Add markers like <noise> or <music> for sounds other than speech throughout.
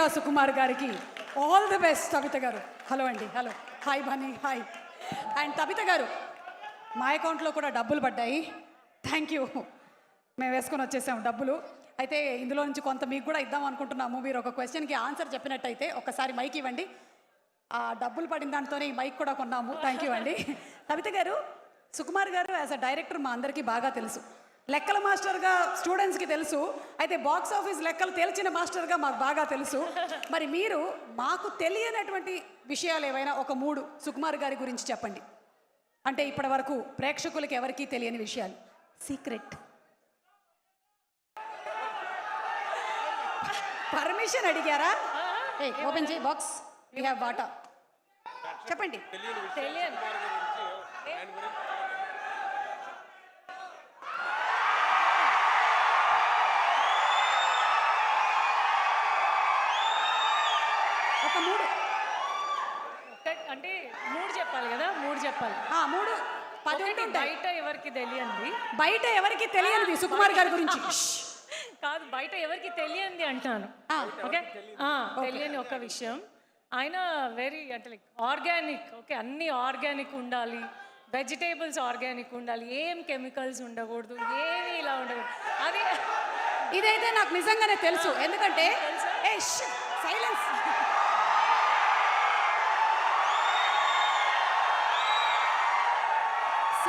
కవితా సుకుమార్ గారికి all the best Tabitha గారు. Hello అండి hello hi Bunny hi and Tabitha గారు మా అకౌంట్లో కూడా డబ్బులు పడ్డాయి. థ్యాంక్ యూ మేము వేసుకొని వచ్చేసాము డబ్బులు. అయితే ఇందులో నుంచి కొంత మీకు కూడా ఇద్దాం అనుకుంటున్నాము. మీరు ఒక క్వశ్చన్కి ఆన్సర్ చెప్పినట్టయితే ఒకసారి మైక్ ఇవ్వండి. ఆ డబ్బులు పడిన దాంతోనే ఈ మైక్ కూడా కొన్నాము. థ్యాంక్ యూ అండి. కవిత గారు సుకుమార్ గారు యాజ్ అ డైరెక్టర్ మా అందరికీ బాగా తెలుసు. లెక్కల మాస్టర్గా స్టూడెంట్స్కి తెలుసు. అయితే బాక్స్ ఆఫీస్ లెక్కలు తేల్చిన మాస్టర్గా మాకు బాగా తెలుసు. మరి మీరు మాకు తెలియనటువంటి విషయాలు ఏవైనా ఒక మూడు సుకుమార్ గారి గురించి చెప్పండి. అంటే ఇప్పటి వరకు ప్రేక్షకులకి ఎవరికీ తెలియని విషయాలు. సీక్రెట్. పర్మిషన్ అడిగారా? ఏ ఓపెన్ చేయి బాక్స్. వీ హ్యావ్ వాటా చెప్పండి. తెలియదు చెప్పాలి. ఆ, మూడు. పది ఉంటుంటాయి బయట ఎవరికి తెలియంది? బయట ఎవరికి తెలియనిది సుకుమార్ గారి గురించి. <laughs> కాదు బయట ఎవరికి తెలియంది అంటాను. ఓకే? ఆ, తెలియని ఒక విషయం. ఆయన వెరీ అంటే లైక్ ఆర్గానిక్ ఓకే? అన్ని ఆర్గానిక్ ఉండాలి. వెజిటేబుల్స్ ఆర్గానిక్ ఉండాలి. ఏం కెమికల్స్ ఉండకూడదు. ఏమి ఇలా ఉండకూడదు. అది. ఇదైతే నాకు నిజంగానే తెలుసు. ఎందుకంటే సైలెన్స్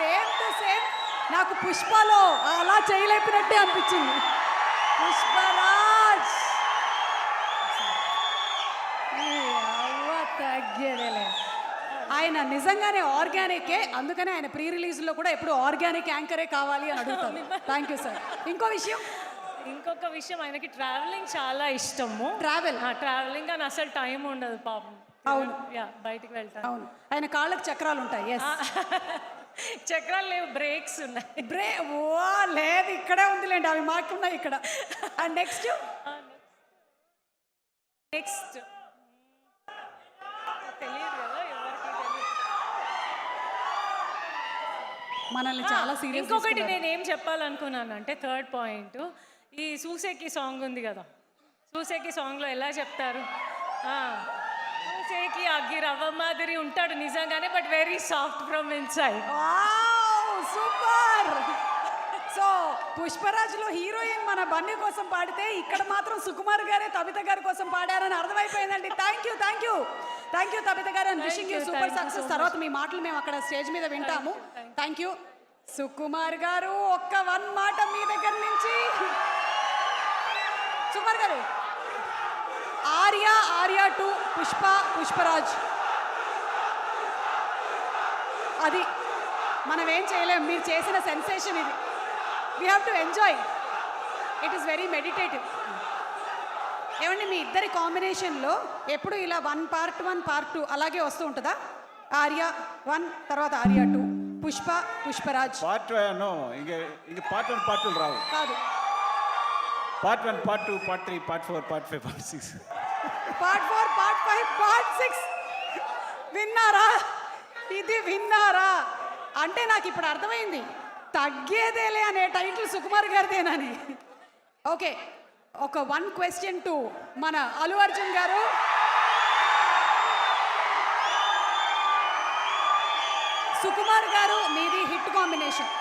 సేమ్ టు సేమ్ నాకు పుష్పలో అలా చేయలేపినట్టే అనిపించింది. పుష్పరాజ్! తగ్గేదేలే. ఆయన నిజంగానే ఆర్గానికే అందుకనే ఆయన ప్రీ రిలీజ్లో కూడా ఎప్పుడు ఆర్గానిక్ యాంకరే కావాలి అని అడుగుతాను థ్యాంక్ యూ సార్ ఇంకో విషయం? ఇంకొక విషయం ఆయనకి ట్రావెలింగ్ చాలా ఇష్టము. ట్రావెల్ ట్రావెలింగ్ అని అసలు టైం ఉండదు పాపం. అవును. యా బయటికి వెళ్తాను. అవును. ఆయన కాళ్ళకి చక్రాలు ఉంటాయి. ఎస్ చక్రాలు లేవు బ్రేక్స్ ఉన్నాయి. బ్రే ఓ లేదు ఇక్కడే ఉందిలేండి అవి మాకున్నాయి ఇక్కడ. అండ్ నెక్స్ట్ నెక్స్ట్ తెలియదు కదా ఎవరికి తెలియదు. మనల్ని చాలా సీరియస్ ఇంకొకటి నేను ఏం చెప్పాలనుకున్నాను అంటే థర్డ్ పాయింట్ ఈ సూసేకి సాంగ్ ఉంది కదా. సూసేకి సాంగ్లో ఎలా చెప్తారు? అగ్గి రవ్వ మాదిరి ఉంటాడు నిజంగానే but very soft from inside super so పుష్పరాజ్లో heroine మన బన్నీ కోసం పాడితే ఇక్కడ మాత్రం సుకుమార్ గారే తబిత గారి కోసం పాడారని అర్థమైపోయిందండి. Thank you thank you thank you Tabitha గారు. And wishing you super success తర్వాత మీ మాటలు మేము అక్కడ స్టేజ్ మీద వింటాము. థ్యాంక్ యూ సుకుమార్ గారు ఒక్క వన్ మాట మీ దగ్గర నుంచి. సుకుమార్ గారు ఆర్య ఆర్య టు పుష్ప పుష్పరాజ్. అది మనం ఏం చేయలేం మీరు చేసిన సెన్సేషన్ ఇది. We have to enjoy it is very meditative ఏమండి మీ ఇద్దరి కాంబినేషన్లో ఎప్పుడు ఇలా one part one part two అలాగే వస్తూ ఉంటుందా? ఆర్య వన్ తర్వాత Arya two Pushpa Pushparaj. Part no ఇంక ఇంక పార్ట్ వన్ పార్ట్ టూ రావు. కాదు. Part one part two part three part four part five part six part four part five part six. విన్నారా? ఇది విన్నారా? అంటే నాకు ఇప్పుడు అర్థమైంది. తగ్గేదేలే అనే టైటిల్ సుకుమార్ గారిదేనని. ఓకే ఒక వన్ క్వశ్చన్ టు. మన అల్లు అర్జున్ గారు. సుకుమార్ గారు మీది హిట్ కాంబినేషన్.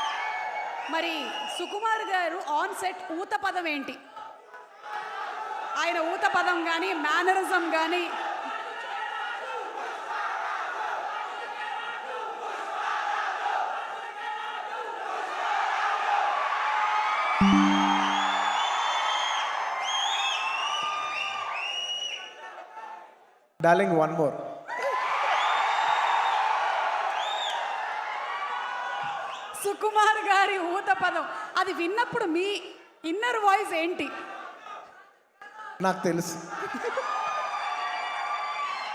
మరి సుకుమార్ గారు ఆన్ సెట్ ఊత పదం ఏంటి? ఆయన ఊత పదం కానీ మేనరిజం కానీ డార్లింగ్ వన్ మోర్ సుకుమార్ గారి ఊత పదం. అది విన్నప్పుడు మీ ఇన్నర్ వాయిస్ ఏంటి? నాకు తెలుసు.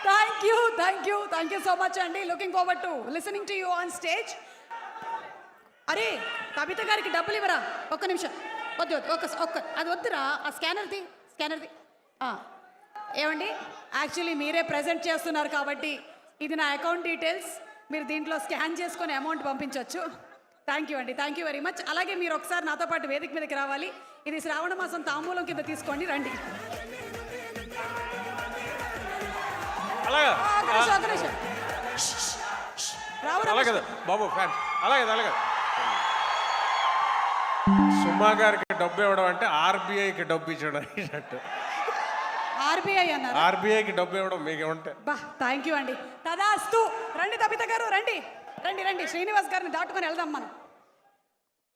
Thank you thank you thank you so much అండి looking forward to listening to you on stage అరే కవిత గారికి డబ్బులు ఇవ్వరా? ఒక్క నిమిషం. వద్దు వద్దు ఒక్క ఒక్క అది వద్దురా. ఆ స్కానర్ది స్కానర్ది ఏమండి? యాక్చువల్లీ మీరే ప్రజెంట్ చేస్తున్నారు కాబట్టి ఇది నా అకౌంట్ డీటెయిల్స్ మీరు దీంట్లో స్కాన్ చేసుకొని అమౌంట్ పంపించవచ్చు థ్యాంక్ యూ అండి థ్యాంక్ యూ వెరీ మచ్ అలాగే మీరు ఒకసారి నాతో పాటు వేదిక మీదకి రావాలి. ఇది శ్రావణ మాసం తాంబూలం కింద తీసుకోండి రండి. అలాగా? అలాగే బాబు ఫ్యాన్. అలాగే అలాగే సుమా గారికి డబ్బు ఇవ్వడం అంటే ఆర్బీఐకి డబ్బు ఇచ్చడం ఆర్బీఐ అన్నారు. ఆర్బీఐకి డబ్బు ఇవ్వడం మీకు ఉంటే. బా థ్యాంక్ యూ అండి. తదాస్తు. రండి తబిత గారు రండి. రండి రండి. శ్రీనివాస్ గారిని దాటుకొని వెళ్దాం మనం.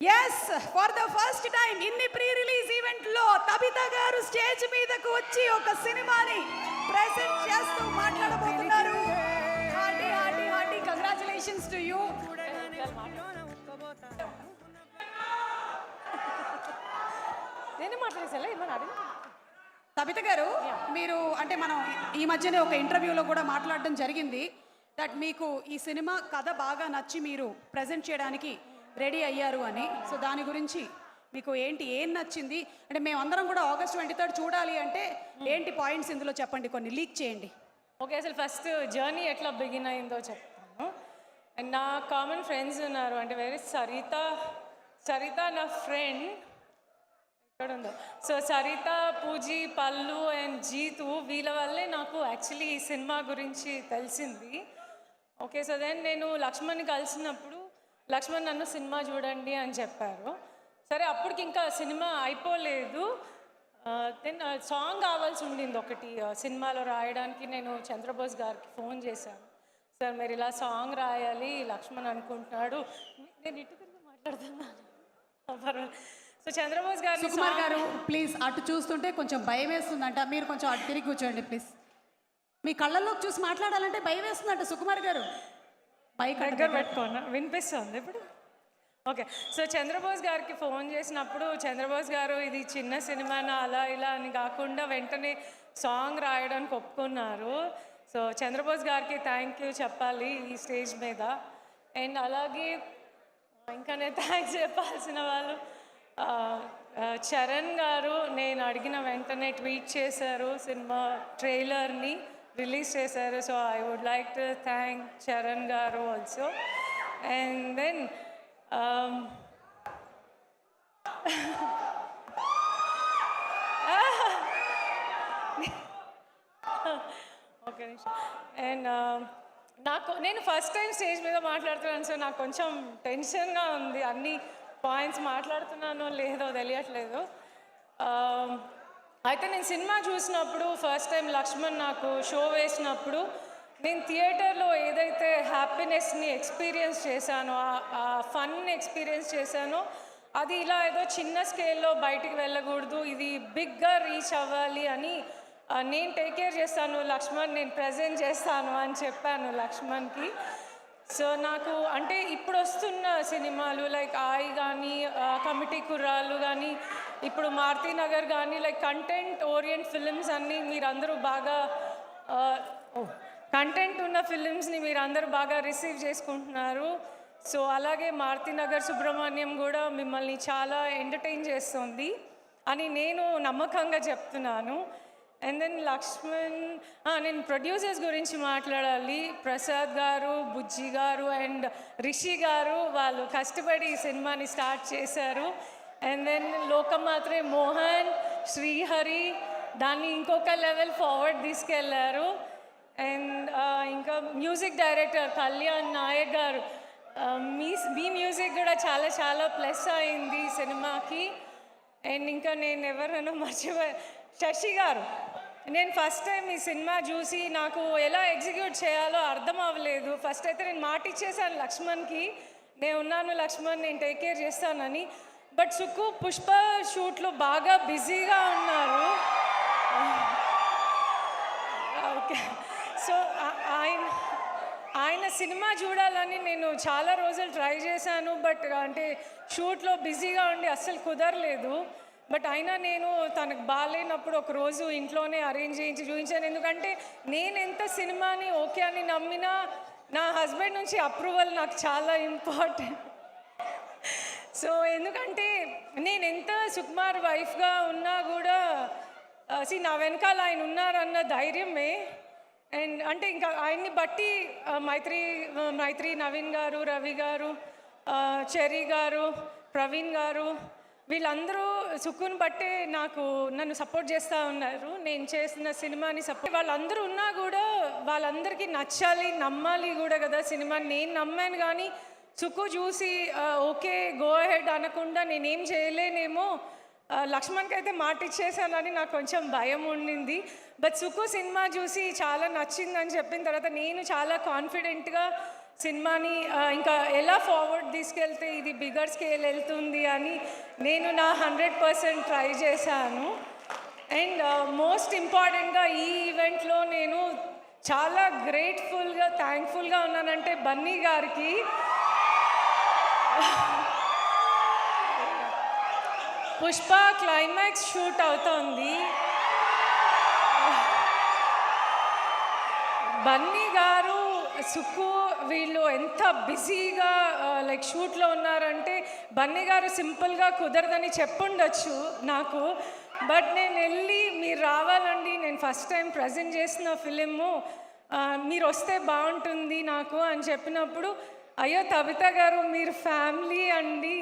Yes for the first time ఇన్ని ప్రీ రిలీజ్ ఈవెంట్లో తబిత గారు స్టేజ్ మీదకు వచ్చి ఒక సినిమాని ప్రెజెంట్ చేస్తూ మాట్లాడబోతున్నారు. Hearty hearty hearty congratulations to you నేనే మాట్లాడేసా ఏమన్నా తబిత గారు మీరు అంటే మనం ఈ మధ్యనే ఒక ఇంటర్వ్యూలో కూడా మాట్లాడడం జరిగింది. దట్ మీకు ఈ సినిమా కథ బాగా నచ్చి మీరు ప్రజెంట్ చేయడానికి రెడీ అయ్యారు అని. సో దాని గురించి మీకు ఏంటి ఏం నచ్చింది? అంటే మేమందరం కూడా ఆగస్ట్ ట్వంటీ థర్డ్ చూడాలి అంటే ఏంటి పాయింట్స్ ఇందులో చెప్పండి కొన్ని లీక్ చేయండి. ఓకే అసలు ఫస్ట్ జర్నీ ఎట్లా బిగిన్ అయిందో చెప్తాను. అండ్ నా కామన్ ఫ్రెండ్స్ ఉన్నారు అంటే వేరే సరిత సరిత నా ఫ్రెండ్. ఎక్కడ ఉందో సో సరిత పూజీ పల్లు అండ్ జీతు వీళ్ళ వల్లే నాకు యాక్చువల్లీ ఈ సినిమా గురించి తెలిసింది. ఓకే సో దెన్ నేను లక్ష్మణ్ని కలిసినప్పుడు లక్ష్మణ్ నన్ను సినిమా చూడండి అని చెప్పారు. సరే అప్పటికి ఇంకా సినిమా అయిపోలేదు. దెన్ సాంగ్ కావాల్సి ఉండింది ఒకటి సినిమాలో రాయడానికి నేను చంద్రబోస్ గారికి ఫోన్ చేశాను. సార్ మీరు ఇలా సాంగ్ రాయాలి లక్ష్మణ్ అనుకుంటున్నాడు. నేను ఇటు తిరిగి మాట్లాడుతున్నాను <laughs> సో చంద్రబోస్ గారిని సుకుమార్ గారు ప్లీజ్ అటు చూస్తుంటే కొంచెం భయం వేస్తుందంట. మీరు కొంచెం అటు తిరిగి కూర్చోండి ప్లీజ్ మీ కళ్ళల్లోకి చూసి మాట్లాడాలంటే భయం వేస్తుందంట సుకుమార్ గారు. బైక్ దగ్గర పెట్టుకోనా? వినిపిస్తుంది ఇప్పుడు? ఓకే. సో చంద్రబోస్ గారికి ఫోన్ చేసినప్పుడు చంద్రబోస్ గారు ఇది చిన్న సినిమానా అలా ఇలా అని కాకుండా వెంటనే సాంగ్ రాయడానికి ఒప్పుకున్నారు. సో చంద్రబోస్ గారికి థ్యాంక్ యూ చెప్పాలి ఈ స్టేజ్ మీద. అండ్ అలాగే ఇంకానే థ్యాంక్స్ చెప్పాల్సిన వాళ్ళు చరణ్ గారు నేను అడిగిన వెంటనే ట్వీట్ చేశారు సినిమా ట్రైలర్ని రిలీజ్ చేశారు. So I would like to thank Charan గారు also and then okay and నాకు నేను ఫస్ట్ టైం స్టేజ్ మీద మాట్లాడుతున్నాను. సో నాకు కొంచెం టెన్షన్గా ఉంది. అన్ని పాయింట్స్ మాట్లాడుతున్నానో లేదో తెలియట్లేదు. Um, అయితే నేను సినిమా చూసినప్పుడు ఫస్ట్ టైం లక్ష్మణ్ నాకు షో వేసినప్పుడు నేను థియేటర్లో ఏదైతే హ్యాపీనెస్ని ఎక్స్పీరియన్స్ చేశానో ఆ- ఫన్ ఎక్స్పీరియన్స్ చేశానో అది ఇలా ఏదో చిన్న స్కేల్లో బయటికి వెళ్ళకూడదు ఇది బిగ్గా రీచ్ అవ్వాలి అని నేను టేక్ కేర్ చేస్తాను లక్ష్మణ్ నేను ప్రజెంట్ చేస్తాను అని చెప్పాను లక్ష్మణ్కి. సో నాకు అంటే ఇప్పుడు వస్తున్న సినిమాలు లైక్ ఆయి కానీ కమిటీ కుర్రాలు కానీ ఇప్పుడు మారుతి నగర్ కానీ లైక్ కంటెంట్ ఓరియంట్ ఫిలిమ్స్ అన్నీ మీరందరూ బాగా కంటెంట్ ఉన్న ఫిలిమ్స్ని మీరందరూ బాగా రిసీవ్ చేసుకుంటున్నారు. సో అలాగే మారుతి నగర్ సుబ్రహ్మణ్యం కూడా మిమ్మల్ని చాలా ఎంటర్టైన్ చేస్తుంది అని నేను నమ్మకంగా చెప్తున్నాను. అండ్ దెన్ లక్ష్మణ్ నేను ప్రొడ్యూసర్స్ గురించి మాట్లాడాలి. ప్రసాద్ గారు బుజ్జి గారు అండ్ రిషి గారు వాళ్ళు కష్టపడి ఈ సినిమాని స్టార్ట్ చేశారు. అండ్ దెన్ లోకమాత్రే మోహన్ శ్రీహరి దాన్ని ఇంకొక లెవెల్ ఫార్వర్డ్ తీసుకెళ్ళారు. అండ్ ఇంకా మ్యూజిక్ డైరెక్టర్ కళ్యాణ్ నాయక్ గారు మీ మీ మ్యూజిక్ కూడా చాలా చాలా ప్లస్ అయింది సినిమాకి. అండ్ ఇంకా నేను ఎవరైనా మర్చిపోయా శశి గారు. నేను ఫస్ట్ టైం ఈ సినిమా చూసి నాకు ఎలా ఎగ్జిక్యూట్ చేయాలో అర్థం అవ్వలేదు. ఫస్ట్ అయితే నేను మాట ఇచ్చేసాను లక్ష్మణ్కి. నేను ఉన్నాను లక్ష్మణ్ నేను టేక్ కేర్ చేస్తానని. బట్ సుక్కు పుష్ప షూట్లో బాగా బిజీగా ఉన్నారు. <laughs> ఓకే సో ఆయన ఆయన సినిమా చూడాలని నేను చాలా రోజులు ట్రై చేశాను. బట్ అంటే షూట్లో బిజీగా ఉండి అస్సలు కుదరలేదు. బట్ అయినా నేను తనకు బాగాలేనప్పుడు ఒక రోజు ఇంట్లోనే అరేంజ్ చేయించి చూపించాను. ఎందుకంటే నేను ఎంత సినిమాని ఓకే అని నమ్మినా నా హస్బెండ్ నుంచి అప్రూవల్ నాకు చాలా ఇంపార్టెంట్ సో ఎందుకంటే నేను ఎంత సుకుమార్ వైఫ్గా ఉన్నా కూడా సి నా వెనకాల ఆయన ఉన్నారన్న ధైర్యమే. అండ్ అంటే ఇంకా ఆయన్ని బట్టి మైత్రి మైత్రి నవీన్ గారు రవి గారు ఆ, చెర్రీ గారు ప్రవీణ్ గారు వీళ్ళందరూ సుక్కుని బట్టి నాకు నన్ను సపోర్ట్ చేస్తూ ఉన్నారు. నేను చేసిన సినిమాని సపోర్ట్ వాళ్ళందరూ ఉన్నా కూడా వాళ్ళందరికీ నచ్చాలి నమ్మాలి కూడా కదా సినిమా. నేను నమ్మాను కానీ సుక్కు చూసి ఓకే గో హెడ్ అనకుండా నేనేం చేయలేనేమో లక్ష్మణ్కి అయితే మాట ఇచ్చేసానని నాకు కొంచెం భయం ఉండింది. బట్ సుక్కు సినిమా చూసి చాలా నచ్చిందని చెప్పిన తర్వాత నేను చాలా కాన్ఫిడెంట్గా సినిమాని ఇంకా ఎలా ఫార్వర్డ్ తీసుకెళ్తే ఇది బిగర్ స్కేల్ వెళ్తుంది అని నేను నా హండ్రెడ్ పర్సెంట్ ట్రై చేశాను. అండ్ మోస్ట్ ఇంపార్టెంట్గా ఈ ఈవెంట్లో నేను చాలా గ్రేట్ఫుల్గా థ్యాంక్ఫుల్గా ఉన్నానంటే బన్నీ గారికి. పుష్ప క్లైమాక్స్ షూట్ అవుతోంది. బన్నీ గారు సుక్కు వీళ్ళు ఎంత బిజీగా లైక్ షూట్లో ఉన్నారంటే బన్నీ గారు సింపుల్గా కుదరదని చెప్పుండొచ్చు నాకు. బట్ నేను వెళ్ళి మీరు రావాలండి నేను ఫస్ట్ టైం ప్రజెంట్ చేసిన ఫిలిము మీరు వస్తే బాగుంటుంది నాకు అని చెప్పినప్పుడు అయ్యో తబిత గారు మీరు ఫ్యామిలీ అండి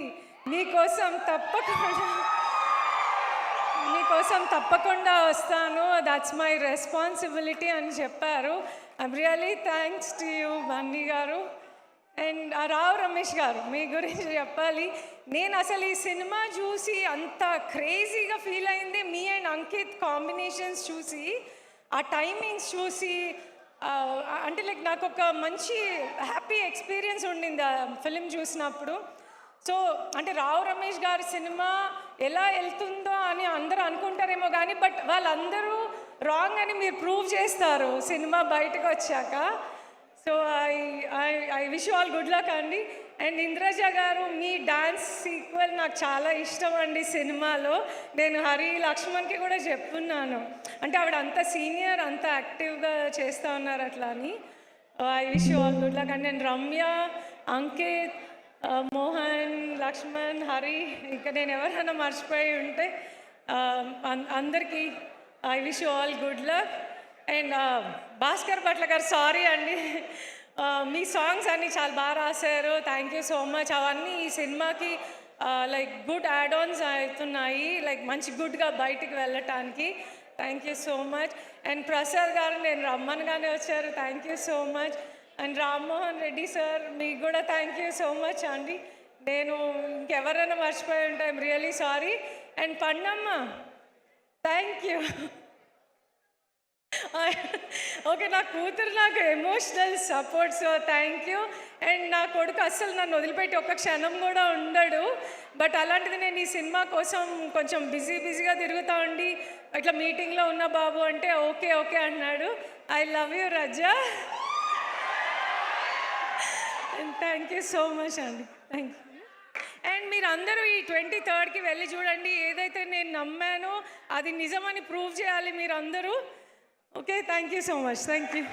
మీకోసం తప్పకుండా కోసం తప్పకుండా వస్తాను. దట్స్ మై రెస్పాన్సిబిలిటీ అని చెప్పారు. I'm really thanks to you Bunny గారు. అండ్ రావు రమేష్ గారు మీ గురించి చెప్పాలి. నేను అసలు ఈ సినిమా చూసి అంత క్రేజీగా ఫీల్ అయింది. మీ అండ్ అంకిత్ కాంబినేషన్స్ చూసి ఆ టైమింగ్స్ చూసి అంటే లైక్ నాకు ఒక మంచి హ్యాపీ ఎక్స్పీరియన్స్ ఉండింది ఆ ఫిలిం చూసినప్పుడు. సో అంటే రావు రమేష్ గారి సినిమా ఎలా వెళ్తుందో అని అందరూ అనుకుంటారేమో కానీ బట్ వాళ్ళందరూ రాంగ్ అని మీరు ప్రూవ్ చేస్తారు సినిమా బయటకు వచ్చాక. So I I I wish all good luck అండి. అండ్ ఇంద్రజ గారు మీ డాన్స్ సీక్వెల్ నాకు చాలా ఇష్టం అండి సినిమాలో. నేను హరి లక్ష్మణ్కి కూడా చెప్పున్నాను. అంటే ఆవిడ అంత సీనియర్ అంత యాక్టివ్గా చేస్తూ ఉన్నారు అట్లా అని. I wish all good luck and నేను రమ్య అంకిత్ మోహన్ లక్ష్మణ్ హరి ఇంకా నేను ఎవరైనా మర్చిపోయి ఉంటే అందరికీ I wish all good luck. And Bhaskar Bhatla గారు సారీ అండి. మీ సాంగ్స్ అన్నీ చాలా బాగా రాశారు. థ్యాంక్ యూ సో మచ్ అవన్నీ ఈ సినిమాకి లైక్ గుడ్ యాడ్ ఆన్స్ అవుతున్నాయి. లైక్ మంచి గుడ్గా బయటికి వెళ్ళటానికి. Thank you so much and Prasad గారు నేను రమ్మన్గానే వచ్చారు. Thank you so much and Rammohan Reddy sir మీకు కూడా థ్యాంక్ యూ సో మచ్ అండి నేను ఇంకెవరైనా మర్చిపోయి ఉంటే I'm really sorry and Pandamma thank you okay నా కూతురు నాకు emotional support so thank you and నా కొడుకు అస్సలు నన్ను వదిలిపెట్టి ఒక్క క్షణం కూడా ఉండడు బట్ అలాంటిది నేను ఈ సినిమా కోసం కొంచెం బిజీ బిజీగా తిరుగుతా ఉండి అట్లా మీటింగ్లో ఉన్న బాబు అంటే ఓకే ఓకే అన్నాడు I love you Raza thank you so much అండి థ్యాంక్ యూ అండ్ మీరు అందరూ ఈ ట్వంటీ థర్డ్కి వెళ్ళి చూడండి. ఏదైతే నేను నమ్మానో అది నిజమని ప్రూవ్ చేయాలి మీరు అందరూ okay thank you so much thank you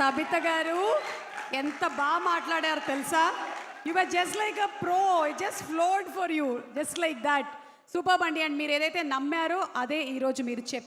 Tabitha గారు ఎంత బాగా మాట్లాడారు తెలుసా? You are just like a pro just flowed for you just like that super అండి అండ్ మీరు ఏదైతే నమ్మారో అదే ఈరోజు మీరు చెప్పారు.